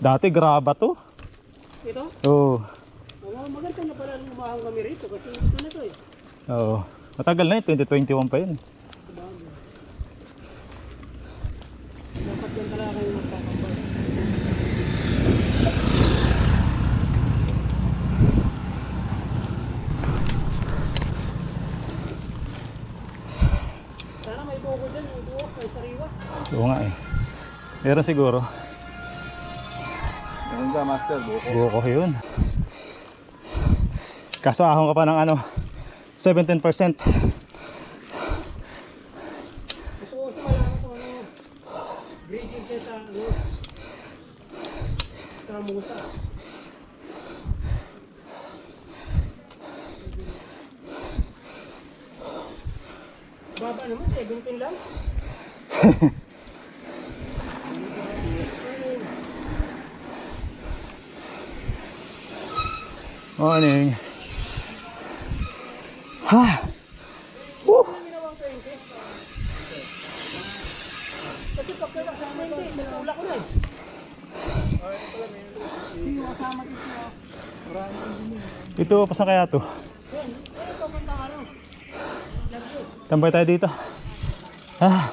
Dati graba to. Ito? Oo. Oh, maganda na pala lumahang kami rito kasi ito na to eh. Oo. Matagal na yun, 2021 pa yun. Dapat yan talaga kayo. Sana may buko dyan, yung buko, may sariwa. Oo nga eh. Meron siguro. Ganun ka, master. Buko. Buko yun. Kaso ahon ka pa ng ano, 17%. Gusto ko sa malaman kung ano, breeding siya sa ano, sa musa. Baba naman, 17 lang. Morning. Ha! Woo! Ano ginawang 20? Kasi pagka sa 20, natulak ko na eh. Hindi mo kasama dito. ah. Ito, pasan kaya to? Tambay tayo dito. Ah,